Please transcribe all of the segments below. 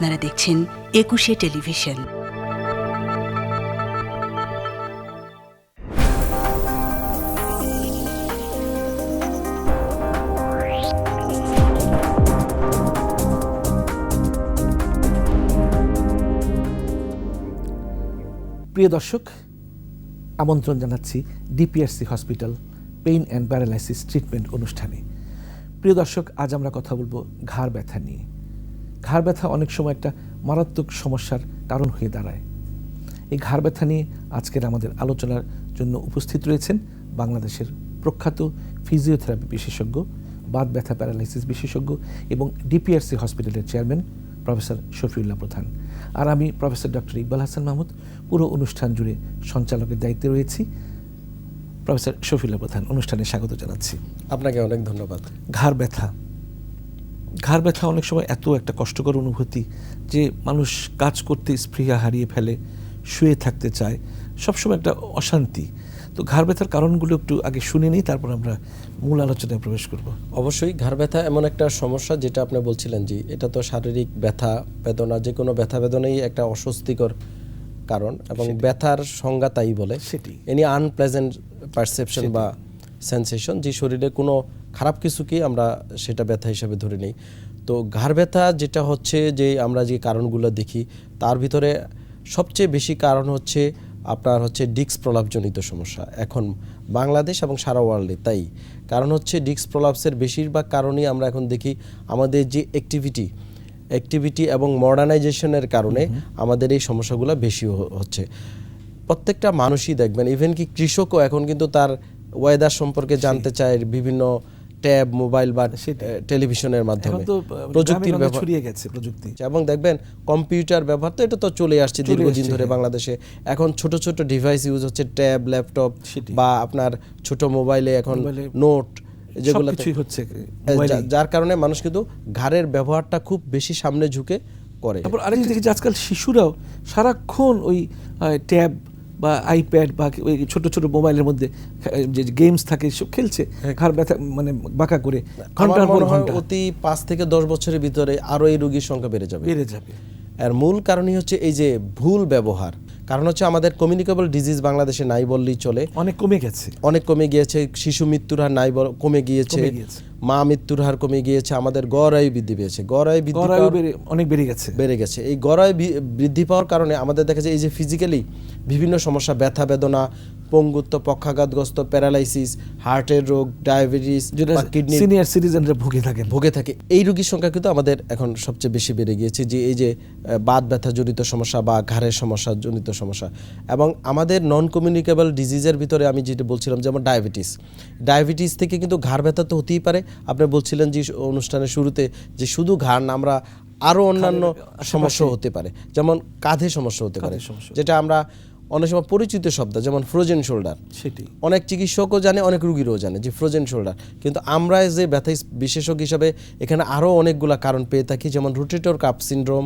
আপনারা দেখছেন একুশে টেলিভিশন। প্রিয় দর্শক, আমন্ত্রণ জানাচ্ছি DPRC hospital pain and paralysis treatment অনুষ্ঠানে। প্রিয় দর্শক, আজ আমরা কথা বলব ঘাড় ব্যথা নিয়ে। ঘাড় ব্যথা অনেক সময় একটা মারাত্মক সমস্যার কারণ হয়ে দাঁড়ায়। এই ঘাড় ব্যথা নিয়ে আজকের আমাদের আলোচনার জন্য উপস্থিত রয়েছেন বাংলাদেশের প্রখ্যাত ফিজিওথেরাপি বিশেষজ্ঞ বাত ব্যথা প্যারালাইসিস বিশেষজ্ঞ এবং ডিপিআরসি হসপিটালের চেয়ারম্যান প্রফেসর শফিউল্লাহ প্রধান। আর আমি প্রফেসর ডক্টর ইকবাল হাসান মাহমুদ পুরো অনুষ্ঠান জুড়ে সঞ্চালকের দায়িত্বে রয়েছি। প্রফেসর শফিউল্লাহ প্রধান অনুষ্ঠানে স্বাগত জানাচ্ছি। আপনাকে অনেক ধন্যবাদ। ঘাড় ব্যথা ঘাড় ব্যথা অনেক সময় এত একটা কষ্টকর অনুভূতি যে মানুষ কাজ করতে স্পৃহা হারিয়ে ফেলে শুয়ে থাকতে চায় সবসময় একটা অশান্তি। তো ঘাড় ব্যথার কারণগুলো একটু আগে শুনে নিই তারপর আমরা মূল আলোচনায় প্রবেশ করব। অবশ্যই ঘাড় ব্যথা এমন একটা সমস্যা যেটা আপনি বলছিলেন যে এটা তো শারীরিক ব্যথা বেদনা যে কোনো ব্যথা বেদনাই একটা অস্বস্তিকর কারণ এবং ব্যথার সংজ্ঞা তাই বলে। সেটি। এনি আনপ্লেজেন্ট পারসেপশন বা সেন্সেশন যে শরীরে কোনো খারাপ কিছুকেই আমরা সেটা ব্যথা হিসাবে ধরে নিই। তো ঘাড় ব্যথা যেটা হচ্ছে যে আমরা যে কারণগুলো দেখি তার ভিতরে সবচেয়ে বেশি কারণ হচ্ছে আপনার হচ্ছে ডিক্স প্রলাপজনিত সমস্যা। এখন বাংলাদেশ এবং সারা ওয়ার্ল্ডে তাই। কারণ হচ্ছে ডিক্স প্রলাপসের বেশিরভাগ কারণেই আমরা এখন দেখি আমাদের যে অ্যাক্টিভিটি অ্যাক্টিভিটি এবং মডার্নাইজেশনের কারণে আমাদের এই সমস্যাগুলো বেশি হচ্ছে। প্রত্যেকটা মানুষই দেখবেন ইভেন কি কৃষকও এখন কিন্তু তার ওয়েদার সম্পর্কে জানতে চায় বিভিন্ন ট্যাব মোবাইল বা টেলিভিশনের মাধ্যমে। প্রযুক্তির ব্যবহার ছড়িয়ে গেছে প্রযুক্তি। এবং দেখবেন কম্পিউটার ব্যবহার তো এটা তো চলে আসছে দীর্ঘদিন ধরে হ্যাঁ। বাংলাদেশে। এখন ছোট ছোট ডিভাইস ইউজ হচ্ছে ট্যাব ল্যাপটপ বা আপনার ছোট মোবাইলে এখন নোট যেগুলো হচ্ছে যার কারণে মানুষ কিন্তু ঘাড়ের ব্যবহারটা খুব বেশি সামনে ঝুঁকে করে। তারপর আরেক দেখি যে আজকাল শিশুরাও সারাক্ষণ ওই ট্যাব বা আইপ্যাড বা ওই ছোট ছোট মোবাইলের মধ্যে যে গেমস থাকে সব খেলছে ঘাড় ব্যথা মানে বাঁকা করে ঘণ্টার পর ঘণ্টা। অতি পাঁচ থেকে দশ বছরের ভিতরে আরও এই রোগীর সংখ্যা বেড়ে যাবে। বেড়ে যাবে। আর মূল কারণই হচ্ছে এই যে ভুল ব্যবহার। কারণ হচ্ছে আমাদের কমিউনিকেবল ডিজিজ বাংলাদেশে নাই বললেই চলে। অনেক কমে গেছে। অনেক কমে গিয়েছে শিশু মৃত্যুর হার নাই কমে গিয়েছে মা মৃত্যুর হার কমে গিয়েছে আমাদের গড় আয়ু বৃদ্ধি পেয়েছে। গড় আয়ু বৃদ্ধি অনেক বেড়ে গেছে। বেড়ে গেছে। এই গড় আয়ু বৃদ্ধি পাওয়ার কারণে আমাদের দেখা যায় এই যে ফিজিক্যালি বিভিন্ন সমস্যা ব্যথা বেদনা পঙ্গুত্ব পক্ষাঘাতগ্রস্ত প্যারালাইসিস হার্টের রোগ ডায়াবেটিস কিডনি সিনিয়র সিটিজেনরা ভুগে থাকে ভুগে থাকে। এই রোগীর সংখ্যা কিন্তু আমাদের এখন সবচেয়ে বেশি বেড়ে গিয়েছে যে এই যে বাত ব্যথা জনিত সমস্যা বা ঘাড়ের সমস্যা জনিত সমস্যা। এবং আমাদের নন কমিউনিকেবল ডিজিজের ভিতরে আমি যেটা বলছিলাম যেমন ডায়াবেটিস ডায়াবেটিস থেকে কিন্তু ঘাড় ব্যথা তো হতেই পারে। আপনি বলছিলেন যে অনুষ্ঠানের শুরুতে যে শুধু ঘাড় না আমরা আরও অন্যান্য সমস্যা হতে পারে। যেমন কাঁধে সমস্যা হতে পারে। সমস্যা। যেটা আমরা অনেক সময় পরিচিত শব্দ যেমন ফ্রোজেন শোল্ডার সেটি। অনেক চিকিৎসকও জানে অনেক রুগীরও জানে যে ফ্রোজেন শোল্ডার কিন্তু আমরা যে ব্যথা বিশেষজ্ঞ হিসাবে এখানে আরও অনেকগুলা কারণ পেয়ে থাকি যেমন rotator cup syndrome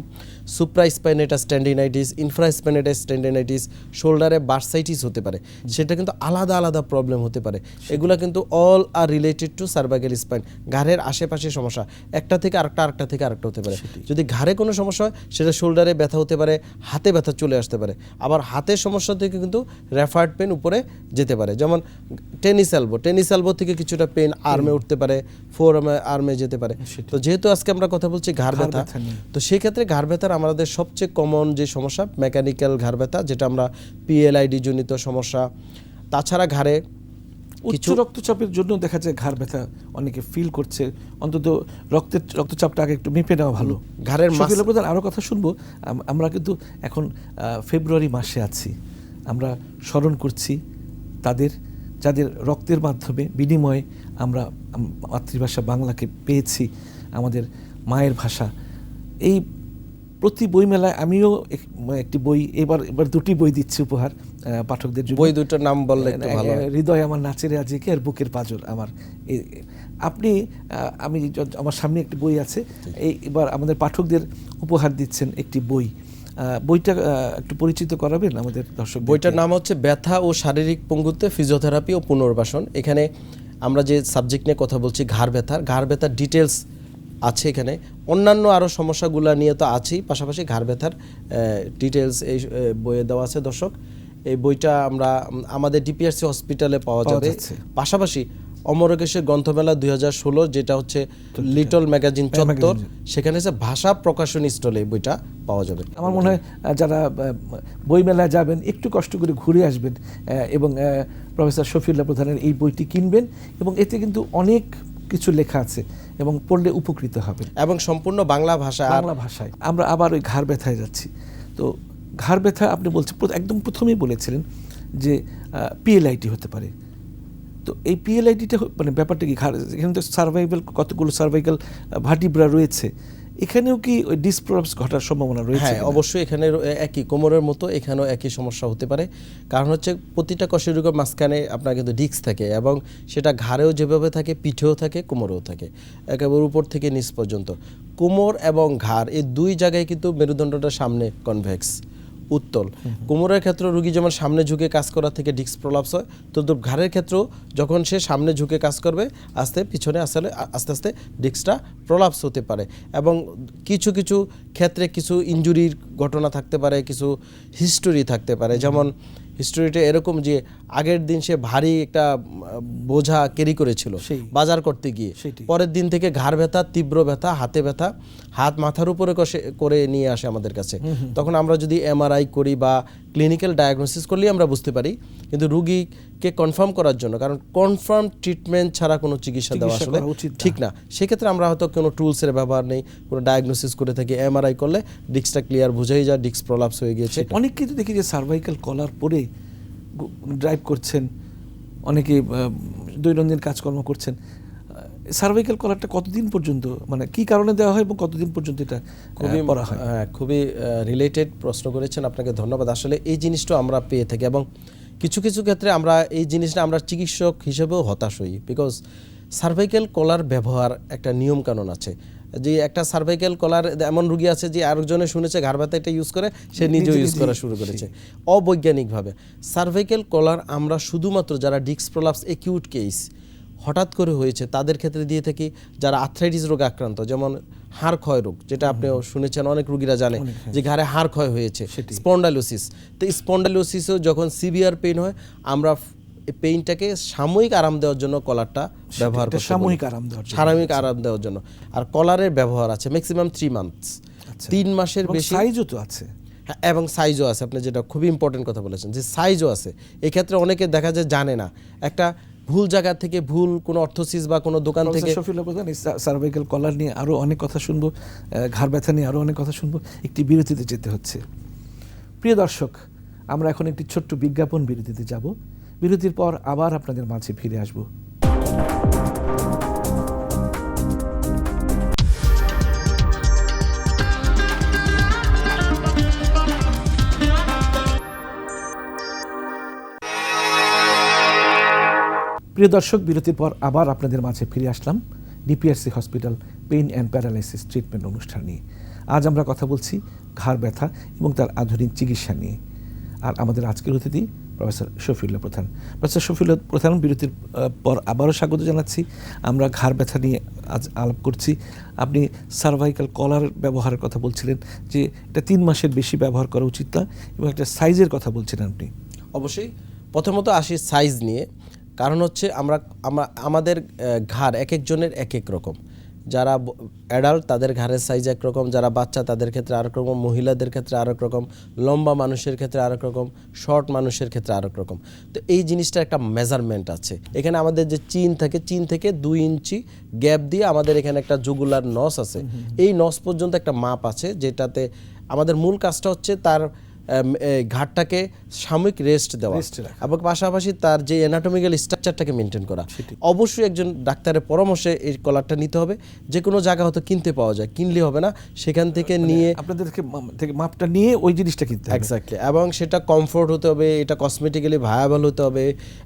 supraspinatus tendinitis infraspinatus tendinitis শোল্ডারে bursitis হতে পারে। সেটা কিন্তু আলাদা আলাদা প্রবলেম হতে পারে। এগুলো কিন্তু all are related to cervical spine ঘাড়ের আশেপাশে সমস্যা একটা থেকে আরেকটা আরেকটা থেকে আরেকটা হতে পারে। যদি ঘাড়ে কোনো সমস্যা হয় সেটা শোল্ডারে ব্যথা হতে পারে হাতে ব্যথা চলে আসতে পারে। আবার হাতের সমস্যা থেকে কিন্তু রেফার্ড পেন উপরে যেতে পারে। যেমন টেনিস এলবো টেনিস এলবো থেকে কিছুটা পেন আর্মে উঠতে পারে ফোর আর্মে যেতে পারে। তো যেহেতু আজকে আমরা কথা বলছি ঘাড় ব্যথা তো সেই ক্ষেত্রে ঘাড় ব্যথার আমাদের সবচেয়ে কমন যে সমস্যা মেকানিক্যাল ঘাড় ব্যথা যেটা আমরা পিএলআইডি জনিত সমস্যা। তাছাড়া ঘাড়ে উচ্চ রক্তচাপের জন্য দেখা যায় ঘাড় ব্যথা অনেকে ফিল করছে। অন্তত রক্তের রক্তচাপটা আগে একটু মেপে নেওয়া ভালো। ঘাড়ের মাস- শফিউল্লাহ প্রধান আরও কথা শুনব। আমরা কিন্তু এখন ফেব্রুয়ারি মাসে আছি। আমরা স্মরণ করছি তাদের যাদের রক্তের মাধ্যমে বিনিময়ে আমরা মাতৃভাষা বাংলাকে পেয়েছি আমাদের মায়ের ভাষা। এই প্রতি বইমেলায় আমিও একটি বই এবার এবার দুটি বই দিচ্ছি উপহার। পাঠকদের বই দুটোর নাম বললে একটু ভালো হৃদয় আমার নাচেরে আজিকে আর বুকের পাজর আমার। আপনি আমি আমার সামনে একটি বই আছে। এই এবার আমাদের পাঠকদের উপহার দিচ্ছেন একটি বই। বইটা একটু পরিচিত করাবেন আমাদের দর্শক বইটার নাম হচ্ছে ব্যথা ও শারীরিক পঙ্গুত্বে ফিজিওথেরাপি ও পুনর্বাসন। এখানে আমরা যে সাবজেক্ট নিয়ে কথা বলছি ঘাড় ব্যথার ঘাড় ব্যথার ডিটেলস আছে এখানে। অন্যান্য আরও সমস্যাগুলো নিয়ে তো আছেই পাশাপাশি ঘাড় ব্যথার ডিটেলস এই বইয়ে দেওয়া আছে দর্শক। এই বইটা আমরা আমাদের ডিপিআরসি হসপিটালে পাওয়া যাবে। পাশাপাশি অমরকেশের গ্রন্থমেলা দুই হাজার ষোলো যেটা হচ্ছে লিটল ম্যাগাজিন চত্বর সেখানে হচ্ছে ভাষা প্রকাশনী স্টলে বইটা পাওয়া যাবে। আমার মনে হয় যারা বইমেলায় যাবেন একটু কষ্ট করে ঘুরে আসবেন এবং প্রফেসর শফিউল্লাহ প্রধানের এই বইটি কিনবেন এবং এতে কিন্তু অনেক কিছু লেখা আছে এবং পড়লে উপকৃত হবে এবং সম্পূর্ণ বাংলা ভাষা বাংলা ভাষায়। আমরা আবার ওই ঘাড় ব্যথায় যাচ্ছি। তো ঘাড় ব্যথা আপনি বলছেন একদম প্রথমেই বলেছিলেন যে পিএলআইটি হতে পারে। তো এই পিএলআইটিটা মানে ব্যাপারটা কি ঘাড় এখানে তো সার্ভাইভাল কতগুলো সার্ভাইকাল ভার্টিব্রা রয়েছে। এখানেও কি ওই ডিসপ্রলাপস ঘটার সম্ভাবনা রয়েছে হ্যাঁ অবশ্যই এখানে একই কোমরের মতো এখানেও একই সমস্যা হতে পারে। কারণ হচ্ছে প্রতিটা কশেরুগের মাঝখানে আপনার কিন্তু ডিস্ক থাকে এবং সেটা ঘাড়েও যেভাবে থাকে পিঠেও থাকে কোমরেও থাকে। একেবারে উপর থেকে নিচ পর্যন্ত। কোমর এবং ঘাড় এই দুই জায়গায় কিন্তু মেরুদণ্ডটা সামনে কনভেক্স উত্তল। কোমরের ক্ষেত্রে রুগী যেমন সামনে ঝুঁকে কাজ করা থেকে ডিস্ক প্রলাপস হয় তো ঘাড়ের ক্ষেত্রেও যখন সে সামনে ঝুঁকে কাজ করবে, আস্তে পিছনে আসলে আস্তে আস্তে ডিস্কটা প্রলাপস হতে পারে। এবং কিছু কিছু ক্ষেত্রে কিছু ইঞ্জুরির ঘটনা থাকতে পারে, কিছু হিস্টোরি থাকতে পারে। যেমন হিস্টোরিটা এরকম যে আগের দিন সে ভারী একটা বোঝা ক্যারি করেছিল বাজার করতে গিয়ে। পরের দিন থেকে ঘাড় ব্যথা তীব্র ব্যথা হাতে ব্যথা হাত মাথার উপরে করে নিয়ে আসে আমাদের কাছে। তখন আমরা যদি এমআরআই করি বা ক্লিনিক্যাল ডায়াগনোসিস করলেই আমরা বুঝতে পারি। কিন্তু রুগীকে কনফার্ম করার জন্য কারণ কনফার্ম ট্রিটমেন্ট ছাড়া কোনো চিকিৎসা দেওয়া আসলে উচিত ঠিক না। সেক্ষেত্রে আমরা হয়তো কোনো টুলসের ব্যবহার নেই কোনো ডায়াগনোসিস করে থাকি এমআরআই করলে ডিস্কটা ক্লিয়ার বুঝেই যায় ডিস্ক প্রলাপস হয়ে গিয়েছে। অনেক কিন্তু দেখি যে সার্ভাইকাল কলার পরে ড্রাইভ করছেন অনেকে দৈনন্দিন কাজকর্ম করছেন। সার্ভাইকাল কলারটা কতদিন পর্যন্ত মানে কি কারণে দেওয়া হয় এবং কতদিন পর্যন্ত এটা খুবই করা হয়? হ্যাঁ, খুবই রিলেটেড প্রশ্ন করেছেন আপনাকে ধন্যবাদ। আসলে এই জিনিসটা আমরা পেয়ে থাকি এবং কিছু কিছু ক্ষেত্রে আমরা এই জিনিসটা আমরা চিকিৎসক হিসেবেও হতাশ হই। বিকজ সার্ভাইকেল কলার ব্যবহার একটা নিয়মকানুন আছে। যে একটা সার্ভাইকেল কলার এমন রুগী আছে যে আরেকজনে শুনেছে ঘাড় এটা ইউজ করে সে নিজেও ইউজ করা শুরু করেছে। অবৈজ্ঞানিকভাবে। সার্ভাইকেল কলার আমরা শুধুমাত্র যারা ডিস্ক প্রলাপস একিউট কেস হঠাৎ করে হয়েছে তাদের ক্ষেত্রে দিয়ে থাকি যারা আর্থ্রাইটিস রোগে আক্রান্ত যেমন হাড় ক্ষয় রোগ যেটা আপনিও শুনেছেন অনেক রুগীরা জানে যে ঘাড়ে হাড় ক্ষয় হয়েছে স্পন্ডালোসিস তো স্পন্ডালোসিসও যখন সিভিয়ার পেইন হয় আমরা পেইনটাকে সাময়িক আরাম দেওয়ার জন্য কলারটা ব্যবহার করতে সাময়িক আরাম দেওয়ার জন্য। সাময়িক আরাম দেওয়ার জন্য। আর কলারের ব্যবহার আছে ম্যাক্সিমাম থ্রি মান্থস। তিন মাসের বেশি সাইজও তো আছে। হ্যাঁ, এবং সাইজও আছে। আপনি যেটা খুবই ইম্পর্টেন্ট কথা বলেছেন যে সাইজও আছে। এই ক্ষেত্রে অনেকে দেখা যায় জানে না। একটা ভুল জায়গা থেকে ভুল কোনো অর্থোসিস বা কোনো দোকান থেকে প্রধান সার্ভাইকাল কলার নিয়ে আরও অনেক কথা শুনব ঘাড় ব্যথা নিয়ে আরও অনেক কথা শুনব। একটি বিরতিতে যেতে হচ্ছে। প্রিয় দর্শক আমরা এখন একটি ছোট্ট বিজ্ঞাপন বিরতিতে যাব। বিরতির পর আবার আপনাদের মাঝে ফিরে আসব। প্রিয় দর্শক, বিরতির পর আবার আপনাদের মাঝে ফিরে আসলাম DPRC hospital pain and paralysis treatment অনুষ্ঠান নিয়ে। আজ আমরা কথা বলছি ঘাড় ব্যথা এবং তার আধুনিক চিকিৎসা নিয়ে। আর আমাদের আজকের অতিথি প্রফেসর শফিউল্লাহ প্রধান। প্রফেসর শফিউল্লাহ প্রধান, বিরতির পর আবারও স্বাগত জানাচ্ছি। আমরা ঘাড় ব্যথা নিয়ে আজ আলাপ করছি। আপনি সার্ভাইকাল কলার ব্যবহারের কথা বলছিলেন যে এটা তিন মাসের বেশি ব্যবহার করা উচিত না এবং একটা সাইজের কথা বলছিলেন আপনি। অবশ্যই। প্রথমত আসি সাইজ নিয়ে। কারণ হচ্ছে আমরা আমরা, আমাদের ঘাড় এক একজনের এক এক রকম। যারা অ্যাডাল্ট তাদের ঘাড়ের সাইজ একরকম যারা বাচ্চা তাদের ক্ষেত্রে আরেক রকম মহিলাদের ক্ষেত্রে আরেক রকম লম্বা মানুষের ক্ষেত্রে আরেক রকম শর্ট মানুষের ক্ষেত্রে আরেক রকম। তো এই জিনিসটা একটা মেজারমেন্ট আছে। এখানে আমাদের যে চিন থাকে চিন থেকে দুই ইঞ্চি গ্যাপ দিয়ে আমাদের এখানে একটা জুগুলার নস আছে। এই নস পর্যন্ত একটা মাপ আছে যেটাতে আমাদের মূল কাজটা হচ্ছে তার ঘাটটাকে সাময়িক রেস্ট দেওয়া। এবং পাশাপাশি তার যে অ্যানাটমিক্যাল স্ট্রাকচারটাকে মেনটেন করা। অবশ্যই একজন ডাক্তারের পরামর্শে এই কলারটা নিতে হবে। যে কোনো জায়গা হয়তো কিনতে পাওয়া যায়। কিনলে হবে না। সেখান থেকে নিয়ে আপনাদের থেকে মাপটা নিয়ে ওই জিনিসটা কিনতে হবে। এক্স্যাক্টলি এবং সেটা কমফোর্ট হতে হবে এটা কসমেটিক্যালি ভায়াবল হতে হবে।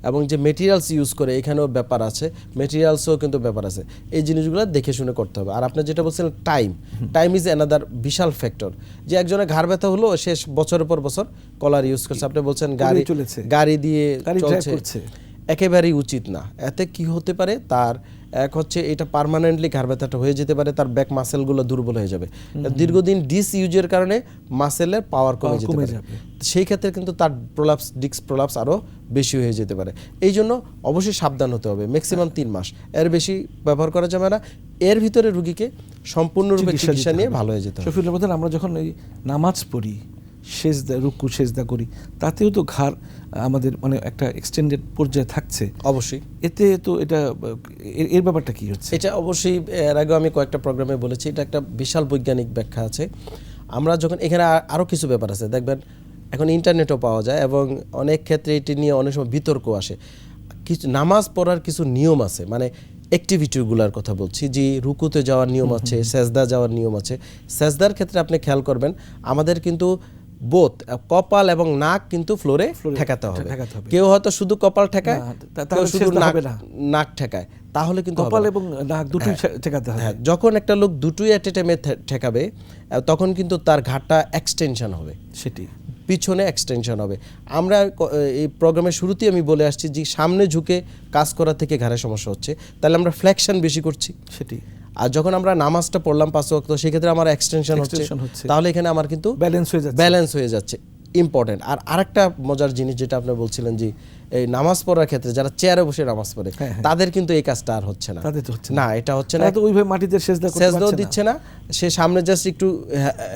এবং যে মেটেরিয়ালস ইউজ করে এখানেও ব্যাপার আছে। মেটেরিয়ালসও কিন্তু ব্যাপার আছে। এই জিনিসগুলো দেখে শুনে করতে হবে। আর আপনি যেটা বলছিলেন টাইম টাইম ইজ অ্যানাদার বিশাল ফ্যাক্টর যে একজনের ঘাড় ব্যথা হলো সে বছরের পর বছর কলার ইউজ করছে। আপনি বলছেন গাড়ি চলেছে। গাড়ি দিয়ে চলছে। একেবারেই উচিত না। এতে কি হতে পারে? তার এক হচ্ছে এটা পার্মানেন্টলি ঘাড় ব্যথাটা হয়ে যেতে পারে তার ব্যাক মাসেলগুলো দুর্বল হয়ে যাবে। দীর্ঘদিন ডিস ইউজের কারণে মাসেলের পাওয়ার কমে যেতে পারে। সেই ক্ষেত্রে কিন্তু তার প্রলাপস ডিস্ক প্রলাপস আরও বেশি হয়ে যেতে পারে। এই জন্য অবশ্যই সাবধান হতে হবে ম্যাক্সিমাম তিন মাস। এর বেশি ব্যবহার করা যাবে না। এর ভিতরে রুগীকে সম্পূর্ণরূপে চিকিৎসা নিয়ে ভালো হয়ে যেতে হবে। আমরা যখন এই নামাজ পড়ি সেজদা রুকু সেজদা করি। তাতেও তো ঘাড় আমাদের মানে একটা এক্সটেন্ডেড পর্যায়ে থাকছে। অবশ্যই। এতে তো এটা এর- এর ব্যাপারটা কি হচ্ছে? এটা অবশ্যই এর আগেও আমি কয়েকটা প্রোগ্রামে বলেছি এটা একটা বিশাল বৈজ্ঞানিক ব্যাখ্যা আছে। আমরা যখন এখানে আরও কিছু ব্যাপার আছে দেখবেন এখন ইন্টারনেটও পাওয়া যায় এবং অনেক ক্ষেত্রে এটি নিয়ে অনেক সময় বিতর্ক আসে। কিছু নামাজ পড়ার কিছু নিয়ম আছে মানে অ্যাক্টিভিটিগুলোর কথা বলছি যে রুকুতে যাওয়ার নিয়ম আছে সেজদা যাওয়ার নিয়ম আছে। সেজদার ক্ষেত্রে আপনি খেয়াল করবেন আমাদের কিন্তু বোথ কপাল এবং নাক কিন্তু ফ্লোরে ঠেকাতে হবে। কেউ হয়তো শুধু কপাল ঠেকায় কেউ শুধু নাক ঠেকায়। তাহলে কিন্তু কপাল এবং নাক দুটোই ঠেকাতে হবে। হ্যাঁ যখন একটা লোক দুটোই অ্যাট এ টাইমে ঠেকাবে তখন কিন্তু তার ঘাটটা এক্সটেনশন হবে। সেটি। পিছনে এক্সটেনশন হবে। আমরা এই প্রোগ্রামের শুরুতেই আমি বলে আসছি যে সামনে ঝুঁকে কাজ করা থেকে ঘাড়ে সমস্যা হচ্ছে। তাহলে আমরা ফ্লেকশন বেশি করছি। সেটি। আর যখন আমরা নামাজটা পড়লাম পাঁচ ওয়াক্ত সেক্ষেত্রে আমার এক্সটেনশন হচ্ছে। তাহলে এখানে আমার কিন্তু ব্যালেন্স হয়ে যাচ্ছে। ব্যালেন্স হয়ে যাচ্ছে। ইম্পর্টেন্ট আর আরেকটা মজার জিনিস যেটা আপনি বলছিলেন যে এই নামাজ পড়ার ক্ষেত্রে যারা চেয়ারে বসে নামাজ পড়ে হ্যাঁ, হ্যাঁ। তাদের কিন্তু এই কাজটা আর হচ্ছে না। তাদের তো হচ্ছে না। এটা হচ্ছে না। তো ওইভাবে মাটিতে সেজদা করতে সেজদাও দিচ্ছে না। সে সামনে জাস্ট একটু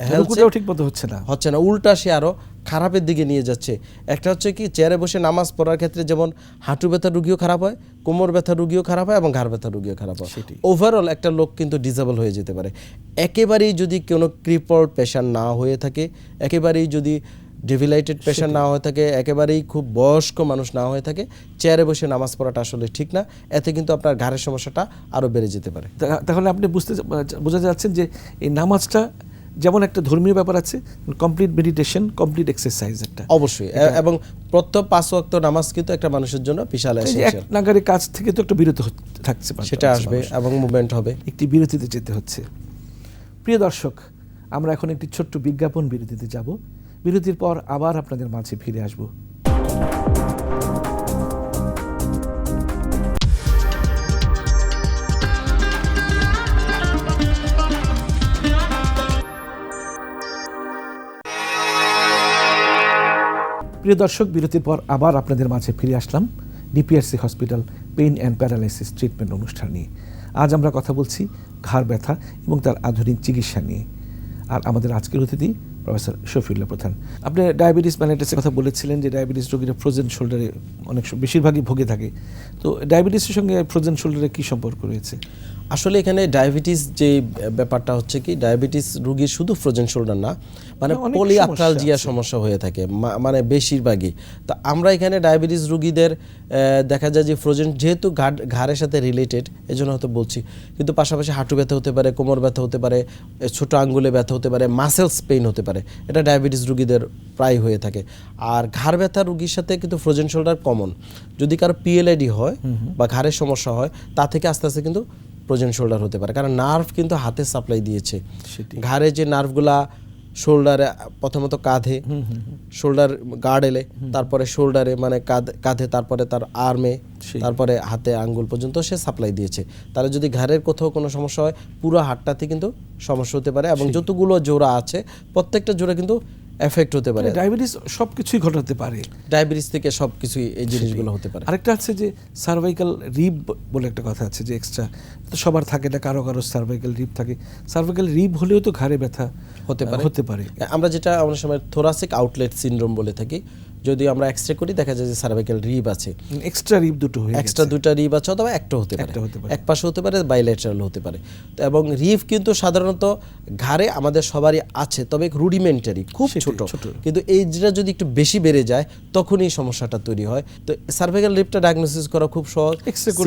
হেলছে ঠিক মতো হচ্ছে না। হচ্ছে না। উল্টা সে আরও খারাপের দিকে নিয়ে যাচ্ছে। একটা হচ্ছে কি চেয়ারে বসে নামাজ পড়ার ক্ষেত্রে যেমন হাঁটু ব্যথা রুগীও খারাপ হয় কোমর ব্যথা রুগীও খারাপ হয় এবং ঘাড় ব্যথা রুগীও খারাপ হয়। সেটি। ওভারঅল একটা লোক কিন্তু ডিসেবল হয়ে যেতে পারে। একেবারেই যদি কোনো ক্রিপল পেশেন্ট না হয়ে থাকে একেবারেই যদি ডেভিলাইটেড পেশেন্ট না হয়ে থাকে একেবারেই খুব বয়স্ক মানুষ না হয়ে থাকে চেয়ারে বসে নামাজ পড়াটা আসলে ঠিক না। এতে কিন্তু আপনার ঘাড়ের সমস্যাটা আরও বেড়ে যেতে পারে। তাহলে আপনি বুঝতে বোঝা যাচ্ছেন যে এই নামাজটা যেমন একটা ধর্মীয় ব্যাপার আছে কমপ্লিট মেডিটেশন কমপ্লিট এক্সারসাইজ একটা। অবশ্যই এবং প্রত্যেক পাঁচ ওয়াক্ত নামাজ কিন্তু একটা মানুষের জন্য বিশাল এক নাগারের নাগারে কাজ থেকে তো একটা বিরত থাকছে সেটা আসবে এবং মুভমেন্ট হবে। একটি বিরতিতে যেতে হচ্ছে। প্রিয় দর্শক আমরা এখন একটি ছোট্ট বিজ্ঞাপন বিরতিতে যাব। বিরতির পর আবার আপনাদের মাঝে ফিরে আসব। প্রিয় দর্শক, বিরতির পর আবার আপনাদের মাঝে ফিরে আসলাম DPRC hospital pain and paralysis treatment অনুষ্ঠান নিয়ে। আজ আমরা কথা বলছি ঘাড় ব্যথা এবং তার আধুনিক চিকিৎসা নিয়ে। আর আমাদের আজকের অতিথি প্রফেসর শফিউল্লাহ প্রধান। আপনি ডায়াবেটিস ম্যালাইটিসের কথা বলেছিলেন যে ডায়াবেটিস রোগীরা ফ্রোজেন শোল্ডারে অনেক বেশিরভাগই ভোগে থাকে। তো ডায়াবেটিসের সঙ্গে ফ্রোজেন শোল্ডারে কী সম্পর্ক রয়েছে? আসলে এখানে ডায়াবেটিস যে ব্যাপারটা হচ্ছে কি ডায়াবেটিস রুগীর শুধু ফ্রোজেন শোল্ডার না মানে পলিআথ্রালজিয়া সমস্যা হয়ে থাকে মানে বেশিরভাগই। তো আমরা এখানে ডায়াবেটিস রুগীদের দেখা যায় যে ফ্রোজেন যেহেতু ঘাড় ঘাড়ের সাথে রিলেটেড এই জন্য হয়তো বলছি। কিন্তু পাশাপাশি হাঁটু ব্যথা হতে পারে কোমর ব্যথা হতে পারে ছোট আঙ্গুলে ব্যথা হতে পারে মাসেলস পেইন হতে পারে এটা ডায়াবেটিস রুগীদের প্রায় হয়ে থাকে। আর ঘাড় ব্যথা রুগীর সাথে কিন্তু ফ্রোজেন শোল্ডার কমন যদি কারও পিএলআইডি হয় বা ঘাড়ের সমস্যা হয় তা থেকে আস্তে আস্তে কিন্তু ফ্রোজেন শোল্ডার হতে পারে। কারণ নার্ভ কিন্তু হাতে সাপ্লাই দিয়েছে। ঘাড়ে যে নার্ভগুলা শোল্ডারে প্রথমত কাঁধে শোল্ডার গার্ডেলে তারপরে শোল্ডারে মানে কাঁধ- কাঁধে তারপরে তার আর্মে। তারপরে হাতে আঙ্গুল পর্যন্ত সে সাপ্লাই দিয়েছে। তাহলে যদি ঘাড়ের কোথাও কোনো সমস্যা হয় পুরো হাতটাতে কিন্তু সমস্যা হতে পারে এবং যতগুলো জোড়া আছে প্রত্যেকটা জোড়া কিন্তু এফেক্ট হতে পারে। ডায়াবেটিস সব কিছুই ঘটাতে পারে। ডায়াবেটিস থেকে সব কিছুই এই জিনিসগুলো হতে পারে। আরেকটা আছে যে সার্ভাইকাল রিব বলে একটা কথা আছে যে এক্সট্রা তো সবার থাকে না কারও কারও সার্ভাইকাল রিব থাকে। সার্ভাইকাল রিব হলেও তো ঘাড়ে ব্যথা হতে পারে। হতে পারে। আমরা যেটা অনেক সময় থোরাসিক আউটলেট সিনড্রোম বলে থাকি যদি আমরা এক্সরে করি দেখা যায় যে সার্ভাইকাল রিব আছে। এক্সট্রা রিব দুটো হয়ে এক্সট্রা দুটো রিব আছে অথবা একটা হতে পারে। এক পাশে হতে পারে বাইলেটারাল হতে পারে। তো এবং রিভ কিন্তু সাধারণত ঘাড়ে আমাদের সবারই আছে তবে রুডিমেন্টারি খুব ছোট। কিন্তু এই যেটা যদি একটু বেশি বেড়ে যায় তখনই সমস্যাটা তৈরি হয়। তো সার্ভাইকাল রিবটা ডায়াগনোসিস করা খুব সহজ।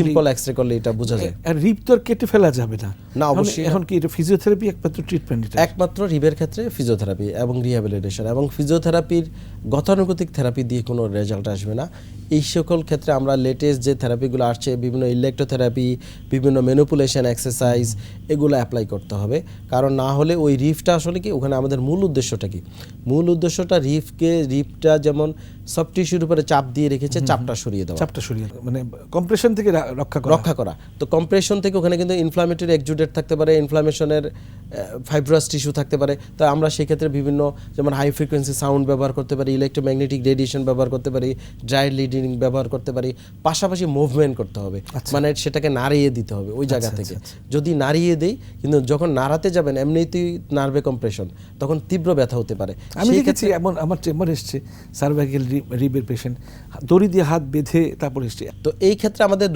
সিম্পল এক্সরে করলে এটা বোঝা যায়। আর রিব তো আর কেটে ফেলা যাবে না। না, অবশ্যই এখন কি এটা ফিজিওথেরাপি একমাত্র ট্রিটমেন্ট একমাত্র রিবের ক্ষেত্রে ফিজিওথেরাপি এবং রিহ্যাবিলিটেশন এবং ফিজিওথেরাপির গতানুগতিক থেরাপি দিয়ে কোনো রেজাল্ট আসবে না। এই সকল ক্ষেত্রে আমরা লেটেস্ট যে থেরাপিগুলো আসছে, বিভিন্ন ইলেকট্রোথেরাপি বিভিন্ন ম্যানুপুলেশন এক্সারসাইজ এগুলো অ্যাপ্লাই করতে হবে। কারণ না হলে ওই রিফটা আসলে কি, ওখানে আমাদের মূল উদ্দেশ্যটা কি? মূল উদ্দেশ্যটা রিফকে রিফটা যেমন সব টিস্যুর উপরে চাপ দিয়ে রেখেছে চাপটা সরিয়ে দেওয়া। চাপটা সরিয়ে মানে কম্প্রেশন থেকে রক্ষা করা। রক্ষা করা। তো কম্প্রেশন থেকে ওখানে কিন্তু ইনফ্লামেটরি এক্সুডেট থাকতে পারে ইনফ্লামেশনের ফাইব্রাস টিস্যু থাকতে পারে। তো আমরা সেক্ষেত্রে বিভিন্ন যেমন হাই ফ্রিকোয়েন্সি সাউন্ড ব্যবহার করতে পারি ইলেকট্রোম্যাগনেটিক রেডিয়েশন ব্যবহার করতে পারি ড্রাই লিডিং ব্যবহার করতে পারি। পাশাপাশি মুভমেন্ট করতে হবে। মানে সেটাকে নাড়িয়ে দিতে হবে ওই জায়গা থেকে। যদি নাড়িয়ে দেই কিন্তু যখন নাড়াতে যাবেন এমনিতেই নার্ভে কম্প্রেশন তখন তীব্র ব্যথা হতে পারে। আমি দেখেছি এমন আমার চেম্বার এসছে সার্ভাইকেল রিবের পেশেন্ট দড়ি দিয়ে হাত বেঁধে তারপর এসছে তো এই ক্ষেত্রে আমাদের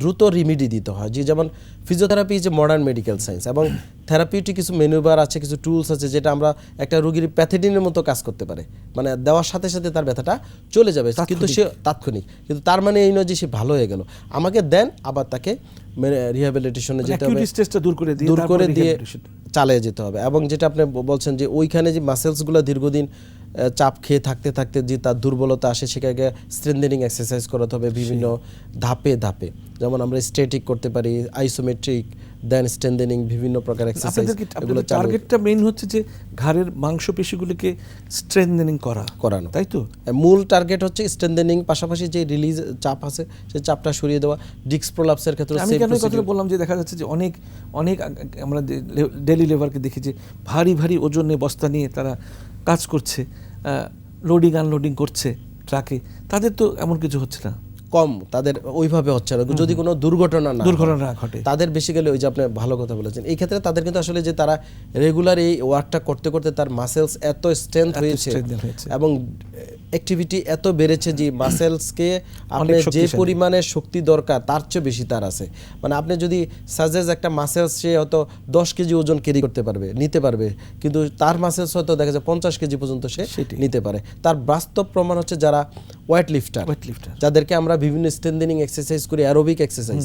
দ্রুত রিমিডি দিতে হয়। যে যেমন ফিজিওথেরাপি যে মডার্ন মেডিকেল সায়েন্স এবং থেরাপিউটিক কিছু মেনুবার আছে কিছু টুলস আছে যেটা আমরা একটা রোগীর প্যাথেডিনের মতো কাজ করতে পারে। মানে দেওয়ার সাথে সাথে তার ব্যথাটা চলে যাবে। কিন্তু সে তাৎক্ষণিক। কিন্তু তার মানে এই নয় যে সে ভালো হয়ে গেল। আমাকে দেন আবার তাকে রিহ্যাবিলিটেশনে যেতে হবে। দূর করে দিয়ে দূর করে দিয়ে চালিয়ে যেতে হবে। এবং যেটা আপনি বলছেন যে ওইখানে যে মাসেলসগুলো দীর্ঘদিন চাপ খেয়ে থাকতে থাকতে যে তার দুর্বলতা আসে সেটাকে স্ট্রেন্থেনিং এক্সারসাইজ করাতে হবে বিভিন্ন ধাপে ধাপে। যেমন আমরা স্ট্রেটিক করতে পারি আইসোমেট্রিক দেন স্ট্রেন্থেনিং বিভিন্ন প্রকার এক্সারসাইজ এগুলো টার্গেটটা মেইন হচ্ছে যে ঘাড়ের মাংসপেশিগুলোকে স্ট্রেংথেনিং করা। করানো। তাই তো? মূল টার্গেট হচ্ছে স্ট্রেন্থেনিং পাশাপাশি যে রিলিজ চাপ আছে সেই চাপটা সরিয়ে দেওয়া। ডিক্স প্রলাপসের ক্ষেত্রে আমি কেন procedure। বললাম যে দেখা যাচ্ছে যে অনেক অনেক আমরা ডেলি লেবারকে দেখি যে ভারী ভারী ওজনে বস্তা নিয়ে তারা কাজ করছে লোডিং আনলোডিং করছে ট্রাকে তাদের তো এমন কিছু হচ্ছে না। কম তাদের ওইভাবে হচ্ছে না। যদি কোনো দুর্ঘটনা না দুর্ঘটনা ঘটে তাদের বেসিক্যালি ওই যে আপনি ভালো কথা বলেছেন এই ক্ষেত্রে তাদের কিন্তু আসলে যে তারা রেগুলার এই ওয়ার্কটা করতে করতে তার মাসেলস এত স্ট্রেংথ হয়েছে। এবং অ্যাক্টিভিটি এত বেড়েছে যে মাসেলসকে আপনি যে পরিমাণে শক্তি দরকার তার চেয়ে বেশি তার আছে। মানে আপনি যদি সাজেজ একটা মাসেলস সে হয়তো দশ কেজি ওজন ক্যারি করতে পারবে নিতে পারবে কিন্তু তার মাসেলস হয়তো দেখা যায় পঞ্চাশ কেজি পর্যন্ত সে। নিতে পারে। তার বাস্তব প্রমাণ হচ্ছে যারা ওয়েট লিফটার ওয়েট লিফটার যাদেরকে আমরা বিভিন্ন স্ট্রেন্থেনিং এক্সারসাইজ করি অ্যারোবিক এক্সারসাইজ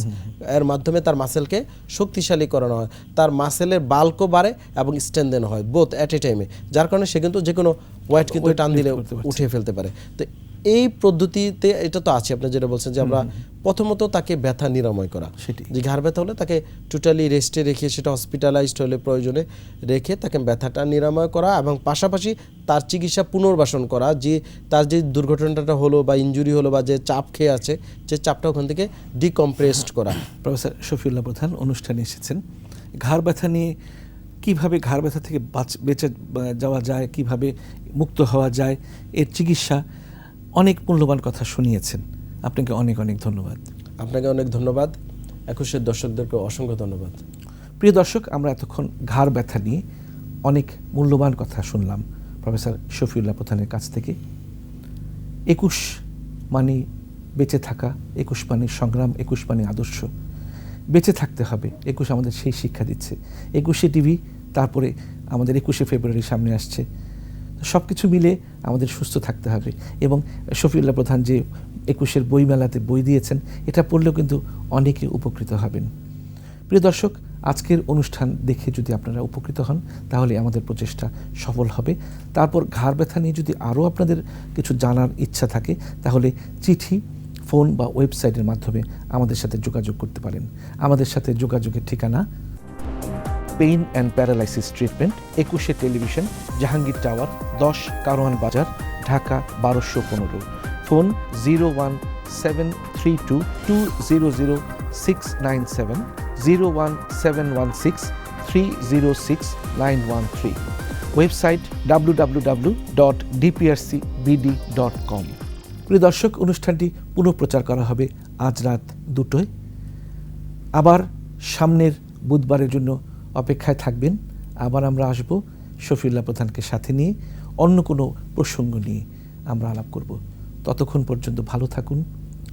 এর মাধ্যমে তার মাসেলকে শক্তিশালী করানো হয়। তার মাসেলের বাল্কও বাড়ে এবং স্ট্রেন্থেন হয় বোথ অ্যাট এ টাইমে যার কারণে সে কিন্তু যে কোনো ওয়েট কিন্তু টান দিলে করতে পারছে। উঠে ফেলতে পারে। তো এই পদ্ধতিতে এটা তো আছে আপনি যেটা বলছেন যে আমরা প্রথমত তাকে ব্যথা নিরাময় করা। সেটি। যে ঘাড় ব্যথা হলে তাকে টোটালি রেস্টে রেখে সেটা হসপিটালাইজড হলে প্রয়োজনে রেখে তাকে ব্যথাটা নিরাময় করা এবং পাশাপাশি তার চিকিৎসা পুনর্বাসন করা। যে তার যে দুর্ঘটনাটা হলো বা ইনজুরি হলো বা যে চাপ খেয়ে আছে যে চাপটা ওখান থেকে ডিকম্প্রেসড করা। প্রফেসর শফিউল্লাহ প্রধান অনুষ্ঠানে এসেছেন। ঘাড় ব্যথা নিয়ে কীভাবে ঘাড় ব্যথা থেকে বাঁচ- বেঁচে যাওয়া যায় কীভাবে মুক্ত হওয়া যায় এর চিকিৎসা অনেক মূল্যবান কথা শুনিয়েছেন। আপনাকে অনেক অনেক ধন্যবাদ। আপনাকে অনেক ধন্যবাদ। একুশের দর্শকদেরকে অসংখ্য ধন্যবাদ। প্রিয় দর্শক আমরা এতক্ষণ ঘাড় ব্যথা নিয়ে অনেক মূল্যবান কথা শুনলাম। প্রফেসর শফিউল্লাহ প্রধানের কাছ থেকে। একুশ মানে বেঁচে থাকা একুশ মানে সংগ্রাম একুশ মানে আদর্শ। বেঁচে থাকতে হবে। একুশ আমাদের সেই শিক্ষা দিচ্ছে। একুশে টিভি তারপরে আমাদের একুশে ফেব্রুয়ারি সামনে আসছে। সব কিছু মিলে আমাদের সুস্থ থাকতে হবে এবং শফিউল্লাহ প্রধান যে একুশের বইমেলাতে বই দিয়েছেন, এটা পড়লেও কিন্তু অনেকে উপকৃত হবেন। প্রিয় দর্শক, আজকের অনুষ্ঠান দেখে যদি আপনারা উপকৃত হন, তাহলে আমাদের প্রচেষ্টা সফল হবে। তারপর ঘাড় ব্যথা নিয়ে যদি আরও আপনাদের কিছু জানার ইচ্ছা থাকে, তাহলে চিঠি, ফোন বা ওয়েবসাইটের মাধ্যমে আমাদের সাথে যোগাযোগ করতে পারেন। আমাদের সাথে যোগাযোগের ঠিকানা pain and paralysis treatment, Ekushey television, Jahangir tower, দশ কারওয়ান বাজার, ঢাকা বারোশো পনেরো। Phone zero one seven three two two zero zero six nine seven, zero one seven one six three zero six nine one three. Website W W W dot DPRC BD dot com. প্রিয় দর্শক, অনুষ্ঠানটি পুনঃপ্রচার করা হবে আজ রাত দুটোয়। আবার সামনের বুধবারের জন্য অপেক্ষায় থাকবেন। আবার আমরা আসব শফিউল্লাহ প্রধানকে সাথে নিয়ে অন্য কোনো প্রসঙ্গ নিয়ে আমরা আলাপ করব। ততক্ষণ পর্যন্ত ভালো থাকুন,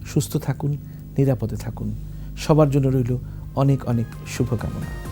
সুস্থ থাকুন, নিরাপদে থাকুন। সবার জন্য রইল অনেক অনেক শুভকামনা।